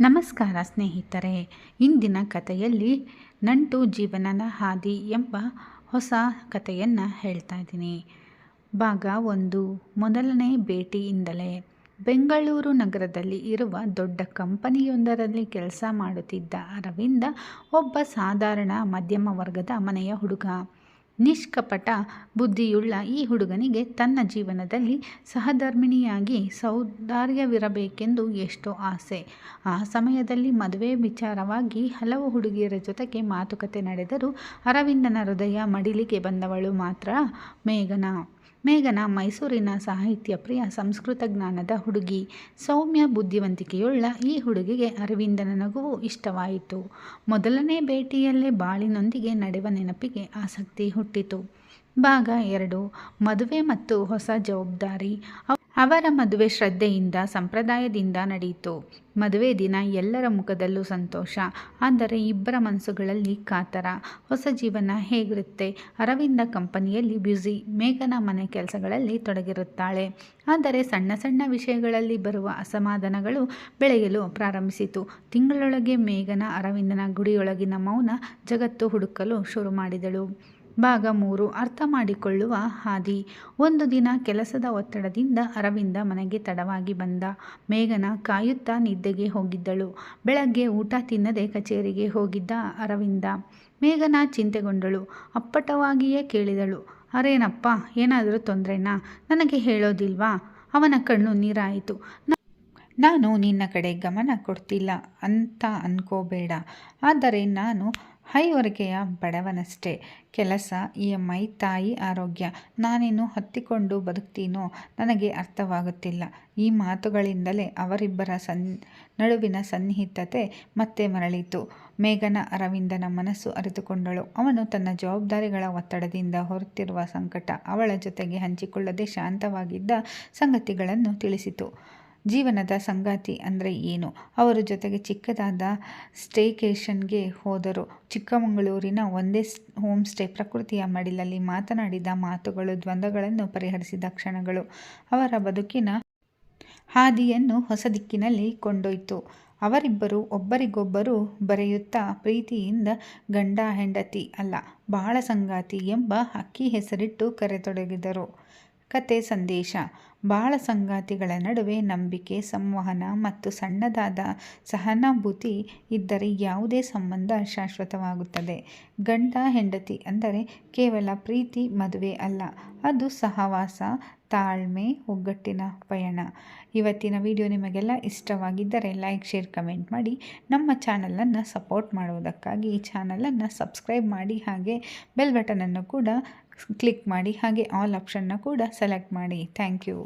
ನಮಸ್ಕಾರ ಸ್ನೇಹಿತರೆ. ಇಂದಿನ ಕಥೆಯಲ್ಲಿ ನಂಟು ಜೀವನದ ಹಾದಿ ಎಂಬ ಹೊಸ ಕಥೆಯನ್ನು ಹೇಳ್ತಾ ಇದ್ದೀನಿ. ಭಾಗ ಒಂದು, ಮೊದಲನೇ ಭೇಟಿಯಿಂದಲೇ. ಬೆಂಗಳೂರು ನಗರದಲ್ಲಿ ಇರುವ ದೊಡ್ಡ ಕಂಪನಿಯೊಂದರಲ್ಲಿ ಕೆಲಸ ಮಾಡುತ್ತಿದ್ದ ಅರವಿಂದ ಒಬ್ಬ ಸಾಧಾರಣ ಮಧ್ಯಮ ವರ್ಗದ ಮನೆಯ ಹುಡುಗ. ನಿಷ್ಕಪಟ ಬುದ್ಧಿಯುಳ್ಳ ಈ ಹುಡುಗನಿಗೆ ತನ್ನ ಜೀವನದಲ್ಲಿ ಸಹಧರ್ಮಿಣಿಯಾಗಿ ಸೌಂದರ್ಯವಿರಬೇಕೆಂದು ಎಷ್ಟೋ ಆಸೆ. ಆ ಸಮಯದಲ್ಲಿ ಮದುವೆ ವಿಚಾರವಾಗಿ ಹಲವು ಹುಡುಗಿಯರ ಜೊತೆಗೆ ಮಾತುಕತೆ ನಡೆದರೂ ಅರವಿಂದನ ಹೃದಯ ಮಡಿಲಿಗೆ ಬಂದವಳು ಮಾತ್ರ ಮೇಘನಾ. ಮೇಘನ ಮೈಸೂರಿನ ಸಾಹಿತ್ಯ ಪ್ರಿಯ ಸಂಸ್ಕೃತ ಜ್ಞಾನದ ಹುಡುಗಿ. ಸೌಮ್ಯ ಬುದ್ಧಿವಂತಿಕೆಯುಳ್ಳ ಈ ಹುಡುಗಿಗೆ ಅರವಿಂದನ ನಗುವು ಇಷ್ಟವಾಯಿತು. ಮೊದಲನೇ ಭೇಟಿಯಲ್ಲೇ ಬಾಳಿನೊಂದಿಗೆ ನಡೆವ ನೆನಪಿಗೆ ಆಸಕ್ತಿ ಹುಟ್ಟಿತು. ಭಾಗ ಎರಡು. ಮದುವೆ ಮತ್ತು ಹೊಸ ಜವಾಬ್ದಾರಿ. ಅವರ ಮದುವೆ ಶ್ರದ್ಧೆಯಿಂದ, ಸಂಪ್ರದಾಯದಿಂದ ನಡೆಯಿತು. ಮದುವೆ ದಿನ ಎಲ್ಲರ ಮುಖದಲ್ಲೂ ಸಂತೋಷ. ಆದರೆ ಇಬ್ಬರ ಮನಸ್ಸುಗಳಲ್ಲಿ ಕಾತರ. ಹೊಸ ಜೀವನ ಹೇಗಿರುತ್ತೆ? ಅರವಿಂದ ಕಂಪನಿಯಲ್ಲಿ ಬ್ಯುಸಿ. ಮೇಘನ ಮನೆ ಕೆಲಸಗಳಲ್ಲಿ ತೊಡಗಿರುತ್ತಾಳೆ. ಆದರೆ ಸಣ್ಣ ಸಣ್ಣ ವಿಷಯಗಳಲ್ಲಿ ಬರುವ ಅಸಮಾಧಾನಗಳು ಬೆಳೆಯಲು ಪ್ರಾರಂಭಿಸಿತು. ತಿಂಗಳೊಳಗೆ ಮೇಘನ ಅರವಿಂದನ ಗುಡಿಯೊಳಗಿನ ಮೌನ ಜಗತ್ತು ಹುಡುಕಲು ಶುರು ಮಾಡಿದಳು. ಭಾಗ ಮೂರು, ಅರ್ಥ ಮಾಡಿಕೊಳ್ಳುವ ಹಾದಿ. ಒಂದು ದಿನ ಕೆಲಸದ ಒತ್ತಡದಿಂದ ಅರವಿಂದ ಮನೆಗೆ ತಡವಾಗಿ ಬಂದ. ಮೇಘನ ಕಾಯುತ್ತಾ ನಿದ್ದೆಗೆ ಹೋಗಿದ್ದಳು. ಬೆಳಗ್ಗೆ ಊಟ ತಿನ್ನದೆ ಕಚೇರಿಗೆ ಹೋಗಿದ್ದ ಅರವಿಂದ. ಮೇಘನ ಚಿಂತೆಗೊಂಡಳು. ಅಪ್ಪಟವಾಗಿಯೇ ಕೇಳಿದಳು. ಅರೇನಪ್ಪ, ಏನಾದರೂ ತೊಂದರೆನಾ? ನನಗೆ ಹೇಳೋದಿಲ್ವಾ? ಅವನ ಕಣ್ಣು ನೀರಾಯಿತು. ನಾನು ನಿನ್ನ ಕಡೆ ಗಮನ ಕೊಡ್ತಿಲ್ಲ ಅಂತ ಅನ್ಕೋಬೇಡ. ಆದರೆ ನಾನು ಹೈವರ್ಗೆಯ ಬಡವನಷ್ಟೇ. ಕೆಲಸ, ಇ ಎಂ ಐ, ತಾಯಿ ಆರೋಗ್ಯ. ನಾನೇನು ಹತ್ತಿಕೊಂಡು ಬದುಕ್ತೀನೋ ನನಗೆ ಅರ್ಥವಾಗುತ್ತಿಲ್ಲ. ಈ ಮಾತುಗಳಿಂದಲೇ ಅವರಿಬ್ಬರ ಸನ್, ನಡುವಿನ ಸನ್ನಿಹಿತತೆ ಮತ್ತೆ ಮರಳಿತು. ಮೇಘನ ಅರವಿಂದನ ಮನಸ್ಸು ಅರಿತುಕೊಂಡಳು. ಅವನು ತನ್ನ ಜವಾಬ್ದಾರಿಗಳ ಒತ್ತಡದಿಂದ ಹೊರತಿರುವ ಸಂಕಟ ಅವಳ ಜೊತೆಗೆ ಹಂಚಿಕೊಳ್ಳದೆ ಶಾಂತವಾಗಿದ್ದ ಸಂಗತಿಗಳನ್ನು ತಿಳಿಸಿತು. ಜೀವನದ ಸಂಗಾತಿ ಅಂದರೆ ಏನು? ಅವರ ಜೊತೆಗೆ ಚಿಕ್ಕದಾದ ಸ್ಟೇಕೇಶನ್ಗೆ ಹೋದರು. ಚಿಕ್ಕಮಗಳೂರಿನ ಒಂದೇ ಹೋಮ್ ಸ್ಟೇ ಪ್ರಕೃತಿಯ ಮಡಿಲಲ್ಲಿ ಮಾತನಾಡಿದ ಮಾತುಗಳು ದ್ವಂದ್ವಗಳನ್ನು ಪರಿಹರಿಸಿದ ಕ್ಷಣಗಳು. ಅವರ ಬದುಕಿನ ಹಾದಿಯನ್ನು ಹೊಸ ದಿಕ್ಕಿನಲ್ಲಿ ಕೊಂಡೊಯ್ತು. ಅವರಿಬ್ಬರು ಒಬ್ಬರಿಗೊಬ್ಬರು ಬರೆಯುತ್ತಾ ಪ್ರೀತಿಯಿಂದ ಗಂಡ, ಹೆಂಡತಿ ಅಲ್ಲ, ಬಾಳ ಸಂಗಾತಿ ಎಂಬ ಅಕ್ಕಿ ಹೆಸರಿಟ್ಟು ಕರೆತೊಡಗಿದರು. ಕತೆ ಸಂದೇಶ. ಬಾಳ ಸಂಗಾತಿಗಳ ನಡುವೆ ನಂಬಿಕೆ, ಸಂವಹನ ಮತ್ತು ಸಣ್ಣದಾದ ಸಹಾನುಭೂತಿ ಇದ್ದರೆ ಯಾವುದೇ ಸಂಬಂಧ ಶಾಶ್ವತವಾಗುತ್ತದೆ. ಗಂಡ, ಹೆಂಡತಿ ಅಂದರೆ ಕೇವಲ ಪ್ರೀತಿ, ಮದುವೆ ಅಲ್ಲ, ಅದು ಸಹವಾಸ, ತಾಳ್ಮೆ, ಒಗ್ಗಟ್ಟಿನ ಪಯಣ. ಇವತ್ತಿನ ವಿಡಿಯೋ ನಿಮಗೆಲ್ಲ ಇಷ್ಟವಾಗಿದ್ದರೆ ಲೈಕ್, ಶೇರ್, ಕಮೆಂಟ್ ಮಾಡಿ. ನಮ್ಮ ಚಾನಲನ್ನು ಸಪೋರ್ಟ್ ಮಾಡುವುದಕ್ಕಾಗಿ ಈ ಚಾನಲನ್ನು ಸಬ್ಸ್ಕ್ರೈಬ್ ಮಾಡಿ ಹಾಗೆ ಬೆಲ್ ಬಟನನ್ನು ಕೂಡ ಕ್ಲಿಕ್ ಮಾಡಿ ಹಾಗೆ ಆಲ್ ಆಪ್ಷನ್ನ ಕೂಡ ಸೆಲೆಕ್ಟ್ ಮಾಡಿ. Thank you.